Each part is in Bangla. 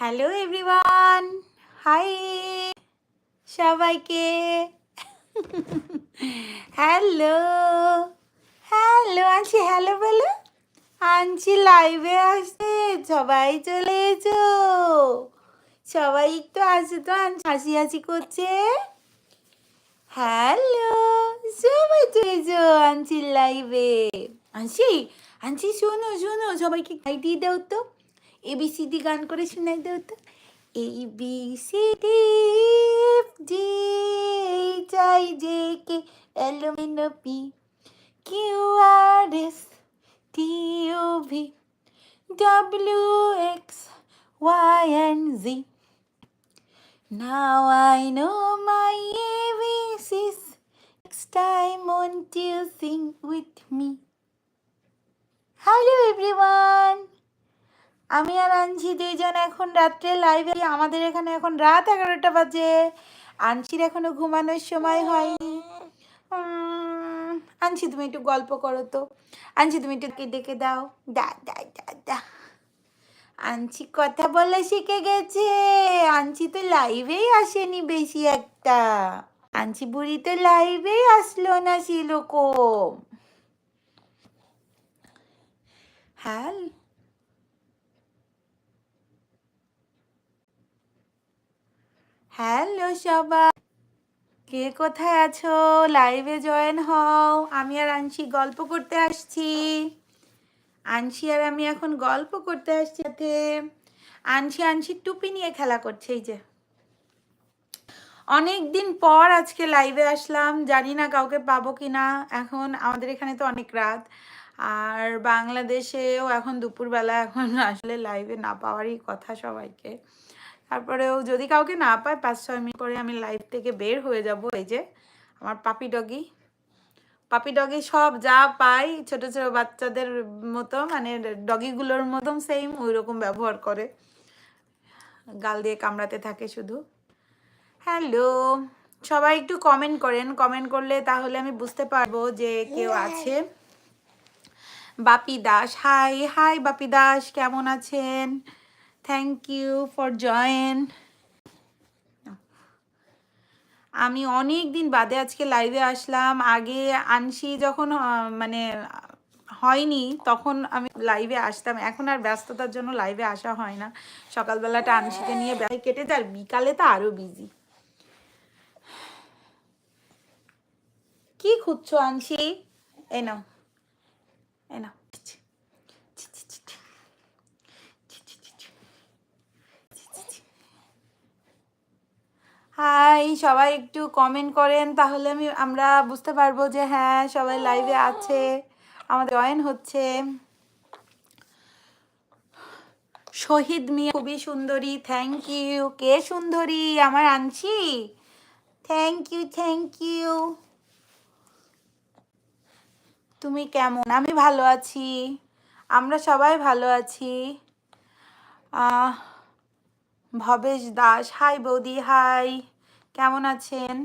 হ্যালো এভরিওয়ান হাই সবাইকে। হ্যালো হ্যালো আনছি হ্যালো বলো। আনছি লাইভে আসছে সবাই চলে এসো। সবাই একটু আসে তো হাসি হাসি করছে। হ্যালো সবাই চলে এসো আনছি লাইভে আনছি আনছি শোনো শোনো। সবাইকে গাই দিয়ে দাও তো। এবিসিডি গান করে শোনাই দাও তো A B C D D H I J K L M N P Q R S T U V W X Y and Z Now I know my ABCs. Next time won't you sing with me? Hello everyone আমি আর আনছি দুইজন এখন রাত্রে লাইভে আমাদের এখানে এখন রাত এগারোটা বাজে। আনছির এখনও ঘুমানোর সময় হয়নি। আনছি, তুমি একটু গল্প করো তো। আনছি, তুমি একটু ডেকে দাও। দা দা দা দা। আনছি কথা বলা শিখে গেছে। আনছি তো লাইভেই আসেনি বেশি একটা। আনছি বুড়ি তো লাইভেই আসলো না সেরকম। হ্যাঁ হ্যালো সবাই। কে কোথায় আছো? লাইভে জয়েন হও। আমি আর আনছি গল্প করতে আসছি। আনছি আর আমি এখন গল্প করতে আসছি সাথে। আনছি আনছি টুপি নিয়ে খেলা করছে, এই যে। অনেক দিন পর আজকে লাইভে আসলাম। জানি না কাউকে পাবো কি না এখন আমাদের এখানে তো অনেক রাত। আর বাংলাদেশেও এখন দুপুরবেলা এখন আসলে লাইভে না পাওয়ারই কথা সবাইকে। তারপরেও যদি কাউকে না পায় পাঁচ ছয় মিনিট পরে আমি লাইভ থেকে বের হয়ে যাব। এই যে আমার পাপি ডগি পাপি ডগি সব যা পাই ছোট ছোট বাচ্চাদের মতো মানে ডগিগুলোর মতন সেম ওই রকম ব্যবহার করে। গাল দিয়ে কামড়াতে থাকে শুধু। হ্যালো সবাই একটু কমেন্ট করেন। কমেন্ট করলে তাহলে আমি বুঝতে পারব যে কেউ আছে। বাপি দাস হাই হাই বাপি দাস কেমন আছেন? থ্যাংক ইউ ফর জয়েন আমি অনেক দিন বাদে আজকে লাইভে আসলাম। আগে আনসি যখন মানে হয়নি, তখন আমি লাইভে আসতাম। এখন আর ব্যস্ততার জন্য লাইভে আসা হয় না। সকালবেলাটা আনসিকে নিয়ে কেটে যায় বিকালে তো আরও বিজি কি খুঁজছো আনসি? এই নাও। হাই, সবাই একটু কমেন্ট করেন, তাহলে আমি, আমরা বুঝতে পারব যে হ্যাঁ সবাই লাইভে আছে। আমাদের জয়েন হচ্ছে। শহীদ মিয়া, খুবই সুন্দরী থ্যাংক ইউ কে সুন্দরী? আমার আনছি। থ্যাংক ইউ থ্যাংক ইউ তুমি কেমন? আমি ভালো আছি। আমরা সবাই ভালো আছি। ভবেশ দাস হাই বৌদি হাই কেমন আছেন?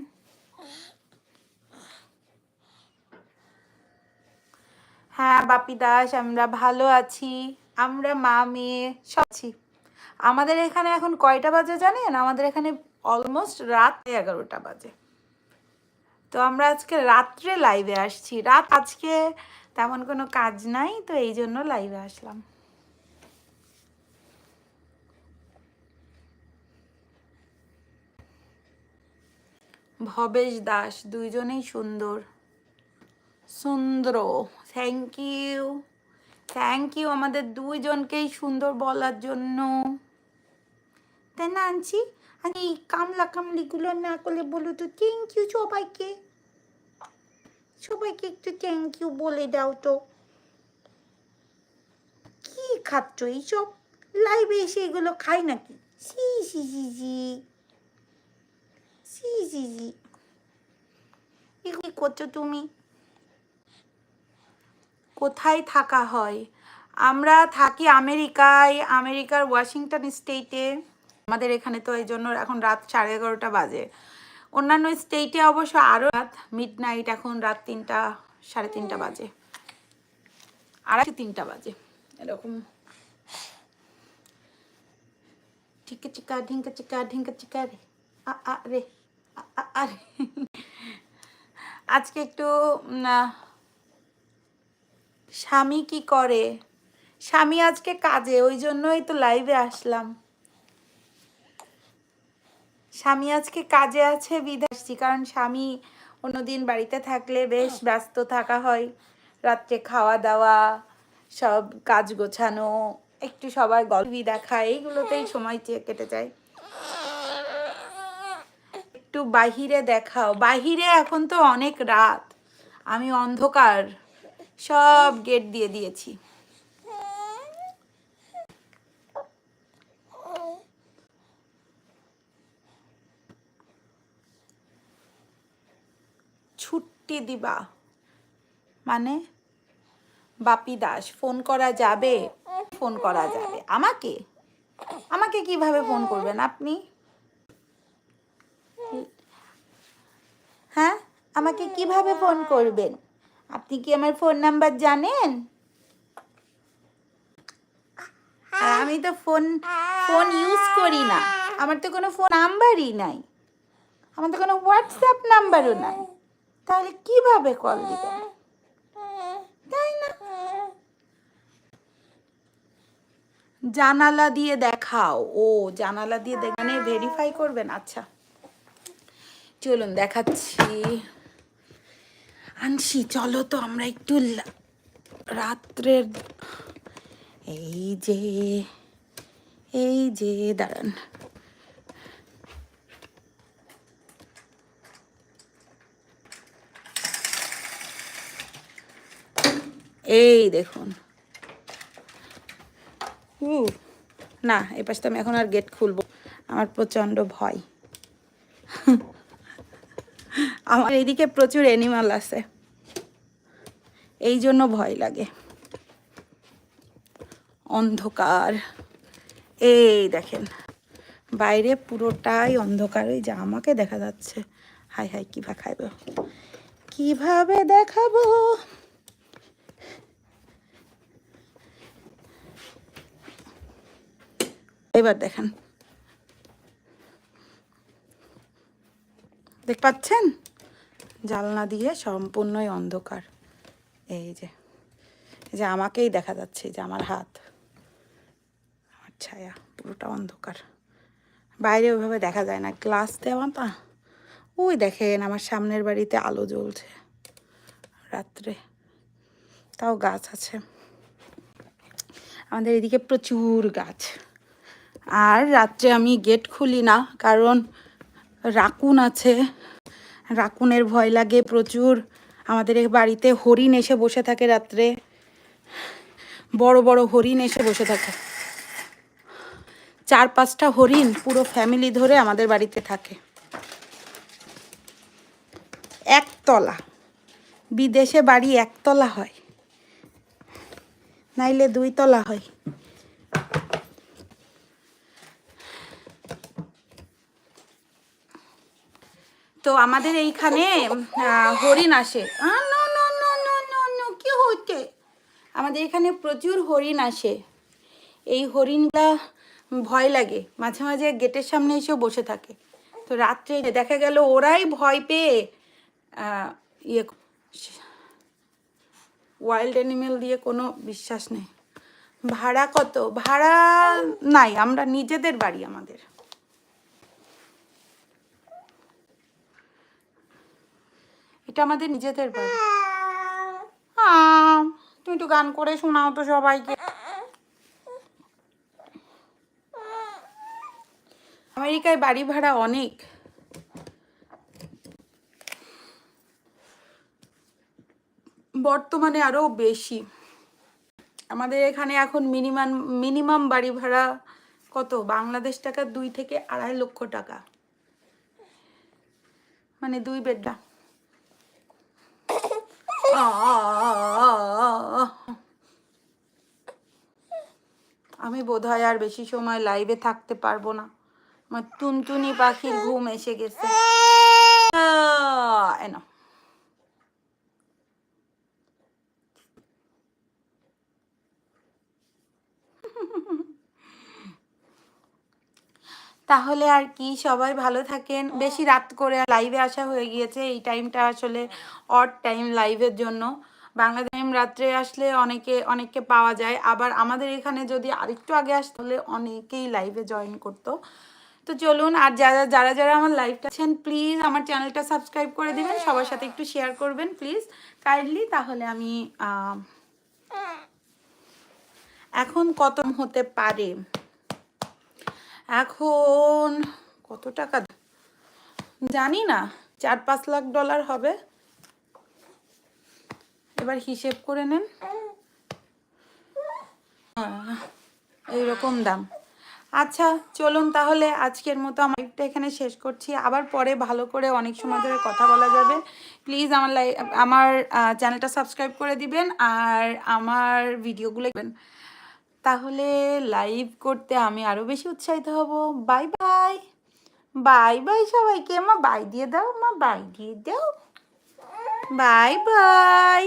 হ্যাঁ বাপি দাস, আমরা ভালো আছি। আমরা মা, মেয়ে, সব আছি। আমাদের এখানে এখন কয়টা বাজে জানেন? আমাদের এখানে অলমোস্ট রাত এগারোটা বাজে। তো আমরা আজকে রাত্রে লাইভে আসছি। রাত আজকে তেমন কোনো কাজ নাই, তো এই জন্য লাইভে আসলাম। ভবেশ দাস, দুইজনেই সুন্দর। সুন্দর। থ্যাংক ইউ থ্যাংক ইউ আমাদের দুইজনকেই সুন্দর বলার জন্য। তাই না আনছি আর এই কামলা কামলিগুলো না করলে বলো তো থ্যাংক ইউ সবাইকে। সবাইকে একটু থ্যাংক ইউ বলে দাও তো। কি খাচ্ছ এইসব? লাইভে এসে এগুলো খাই নাকি? C C C C C C সি এগুলি করছ তুমি? কোথায় থাকা হয়? আমরা থাকি আমেরিকায়, আমেরিকার ওয়াশিংটন স্টেটে। আমাদের এখানে তো এই জন্য এখন রাত সাড়ে এগারোটা বাজে। অন্যান্য স্টেটে অবশ্য আরও রাত মিড নাইট এখন রাত তিনটা, সাড়ে তিনটা বাজে। আড়াই তিনটা বাজে। এরকম। ঠিকা চিকা ঢিঙ্কা চিকা ঢিঙ্কা চিকা রে আ আ, রে। আজকে একটু স্বামী কি করে? স্বামী আজকে কাজে, ওই জন্যই তো লাইভে আসলাম। স্বামী আজকে কাজে আছে, বিদেশি কারণ স্বামী অন্যদিন বাড়িতে থাকলে বেশ ব্যস্ত থাকা হয়। রাত্রে খাওয়া দাওয়া সব কাজ গোছানো, একটু সবার গল্প দেখা এইগুলোতেই সময় কেটে যায়। একটু বাহিরে দেখাও। বাহিরে এখন তো অনেক রাত। আমি অন্ধকার। সব গেট দিয়ে দিয়েছি। ছুটি দিবা। মানে বাপি দাস ফোন করা যাবে? ফোন করা যাবে। আমাকে? আমাকে কীভাবে ফোন করবেন আপনি হ্যাঁ আমাকে কীভাবে ফোন করবেন? আপনি কি আমার ফোন নাম্বার জানেন? আমি তো ফোন ফোন ইউজ করি না। আমার তো কোনো ফোন নাম্বারই নাই। আমার তো কোনো হোয়াটসঅ্যাপ নাম্বারও নাই। তাহলে কীভাবে কল দিবেন? তাই না? জানালা দিয়ে দেখাও। ও, জানালা দিয়ে দেখানে ভেরিফাই করবেন? আচ্ছা। চলুন দেখাচ্ছি। আনসি চলো তো আমরা একটু রাত্রের, এই যে এই যে, দাঁড়ান। এই দেখুন। উ, না এই পাশটা আমি এখন আর গেট খুলবো। আমার প্রচণ্ড ভয়। আমার এইদিকে প্রচুর অ্যানিমাল আছে। এই জন্য ভয় লাগে। অন্ধকার। এই দেখেন, বাইরে পুরোটাই অন্ধকার। ওই যে আমাকে দেখা যাচ্ছে। হাই হাই কীভাবে খাইব। কীভাবে দেখাবো? এবার দেখেন। দেখ, পাচ্ছেন? জানলা দিয়ে সম্পূর্ণই অন্ধকার। এই যে যে আমাকেই দেখা যাচ্ছে যে আমার হাত, আমার ছায়া, পুরোটা অন্ধকার। বাইরে ওইভাবে দেখা যায় না, গ্লাস দেওয়া না। ওই দেখেন আমার সামনের বাড়িতে আলো জ্বলছে রাত্রে। তাও গাছ আছে। আমাদের এদিকে প্রচুর গাছ। আর রাত্রে আমি গেট খুলি না, কারণ রাকুন আছে। রাকুনের ভয় লাগে প্রচুর। আমাদের বাড়িতে হরিণ এসে বসে থাকে রাত্রে। বড় বড় হরিণ এসে বসে থাকে। চার পাঁচটা হরিণ পুরো ফ্যামিলি ধরে আমাদের বাড়িতে থাকে। একতলা। বিদেশে বাড়ি একতলা হয়। নাইলে দুই তলা হয়। তো আমাদের এইখানে হরিণ আসে। কি হচ্ছে আমাদের এখানে প্রচুর হরিণ আসে। এই হরিণগুলা ভয় লাগে। মাঝে মাঝে গেটের সামনে এসেও বসে থাকে। তো রাত্রে দেখা গেল ওরাই ভয় পেয়ে ইয়ে ওয়াইল্ড অ্যানিমেল দিয়ে কোনো বিশ্বাস নেই। ভাড়া কত? ভাড়া নাই, আমরা নিজেদের বাড়ি আমাদের। এটা আমাদের নিজেদের বাড়ি। তুমি একটু গান করে শোনাও তো সবাইকে। আমেরিকায় বাড়ি ভাড়া অনেক। বর্তমানে আরও বেশি। আমাদের এখানে এখন মিনিমাম মিনিমাম বাড়ি ভাড়া কত? বাংলাদেশ টাকা দুই থেকে আড়াই লক্ষ টাকা। মানে দুই বেডটা আমি বোধ হয় আর বেশি সময় লাইভে থাকতে পারব না। আমার টুনটুনি পাখির ঘুম এসে গেছে। আহ, তাহলে আর কি, সবাই ভালো থাকেন। বেশি রাত করে লাইভে আসা হয়ে গিয়েছে। এই টাইমটা আসলে অড টাইম লাইভের জন্য। বাংলা টাইম রাত্রে আসলে অনেকে, অনেককে পাওয়া যায়। আবার আমাদের এখানে যদি আরেকটু আগে আসতে হলে অনেকেই লাইভে জয়েন করতো। তো চলুন, আর যারা যারা যারা আমার লাইভটা আছেন প্লিজ আমার চ্যানেলটা সাবস্ক্রাইব করে দিবেন। সবার সাথে একটু শেয়ার করবেন প্লিজ কাইন্ডলি তাহলে আমি এখন কত হতে পারে? এখন কত টাকা? জানি না, চার পাঁচ লাখ ডলার হবে। এবার হিসেব করে নেন। এইরকম দাম। আচ্ছা চলুন তাহলে আজকের মতো আমার লাইভটা এখানে শেষ করছি। আবার পরে ভালো করে অনেক সময় ধরে কথা বলা যাবে। প্লিজ আমার লাই আমার চ্যানেলটা সাবস্ক্রাইব করে দিবেন আর আমার ভিডিওগুলো তাহলে লাইভ করতে আমি আরও বেশি উৎসাহিত হব। বাই বাই বাই বাই সবাইকে, মা। বাই দিয়ে দাও, মা। বাই দিয়ে দাও। Bye bye